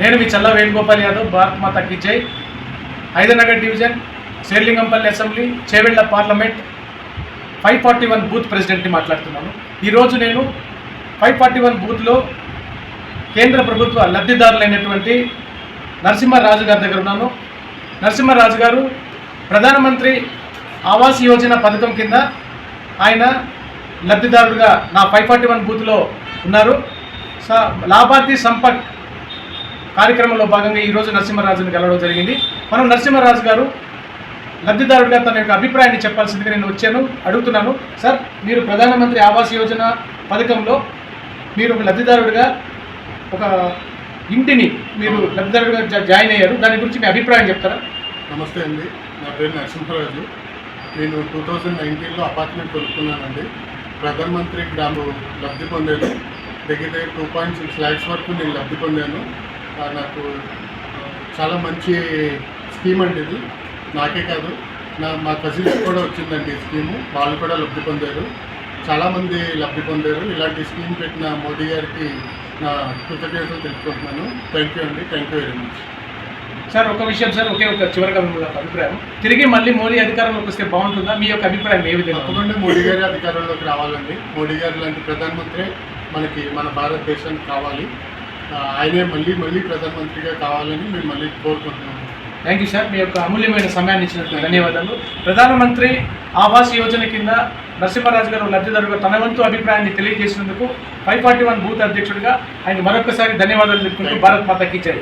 నేను మీ చల్ల వేణుగోపాల్ యాదవ్ భారత్ మాత కీ జై. Hydernagar division Serilingampally assembly Chevella parliament five forty one booth ప్రెసిడెంట్ని మాట్లాడుతున్నాను. ఈరోజు నేను ఫైవ్ ఫార్టీ వన్ బూత్లో కేంద్ర ప్రభుత్వ లబ్ధిదారులైనటువంటి నరసింహరాజు గారి దగ్గర ఉన్నాను. నరసింహరాజు గారు ప్రధానమంత్రి ఆవాస్ యోజన పథకం కింద ఆయన లబ్ధిదారుడుగా నా ఫైవ్ ఫార్టీ వన్ బూత్లో ఉన్నారు. స లాభార్థి సంపర్క్ కార్యక్రమంలో భాగంగా ఈరోజు నరసింహరాజుని కలవడం జరిగింది. మనం నరసింహరాజు గారు లబ్ధిదారుడిగా తన యొక్క అభిప్రాయాన్ని చెప్పాల్సిందిగా నేను వచ్చాను అడుగుతున్నాను. సార్ మీరు ప్రధానమంత్రి ఆవాస్ యోజన పథకంలో మీరు ఒక లబ్ధిదారుడిగా ఒక ఇంటిని మీరు లబ్ధిదారుడిగా జా- జాయిన్ అయ్యారు. దాని గురించి మీ అభిప్రాయం చెప్తారా? నమస్తే అండి. నా పేరు నరసింహరాజు. నేను టూ థౌజండ్ నైన్టీన్లో అపార్ట్మెంట్ కొనుక్కున్నానండి. ప్రధానమంత్రి గ్రామ లబ్ధి పొందాను దగ్గర దగ్గర టూ పాయింట్ సిక్స్ ల్యాక్స్ వరకు నేను లబ్ధి పొందాను. నాకు చాలా మంచి స్కీమ్ అండి ఇది. నాకే కాదు. నా మా కజిన్స్ కూడా వచ్చిందండి ఈ స్కీము. వాళ్ళు కూడా లబ్ధి పొందారు. చాలామంది లబ్ధి పొందారు. ఇలాంటి స్కీమ్ పెట్టిన మోడీ గారికి నా కృతజ్ఞతలు తెలుపుకుంటున్నాను. థ్యాంక్ యూ అండి. Thank you very much sir ఒక విషయం సార్ ఒకే ఒక చివరిగా అభిప్రాయం. తిరిగి మళ్ళీ మోడీ అధికారంలోకి వస్తే బాగుంటుందా? మీ యొక్క అభిప్రాయం ఏ విధంగా? తప్పకుండా మోడీ గారి అధికారంలోకి రావాలండి. మోడీ గారు లాంటి ప్రధానమంత్రి మనకి మన భారతదేశానికి కావాలి. ఆయనే మళ్ళీ మళ్ళీ ప్రధానమంత్రిగా కావాలని మేము మళ్ళీ కోరుకుంటున్నాము. థ్యాంక్ యూ సార్ మీ యొక్క అమూల్యమైన సమయాన్ని ఇచ్చినందుకు ధన్యవాదాలు. ప్రధానమంత్రి ఆవాస్ యోజన కింద నరసింహరాజు గారు లబ్ధిదారుగా తన వంతు అభిప్రాయాన్ని తెలియజేసినందుకు ఫైవ్ ఫార్టీ వన్ బూత్ అధ్యక్షుడిగా ఆయన మరొకసారి ధన్యవాదాలు తెలుపుకుంటూ భారత్ మాతకి జై.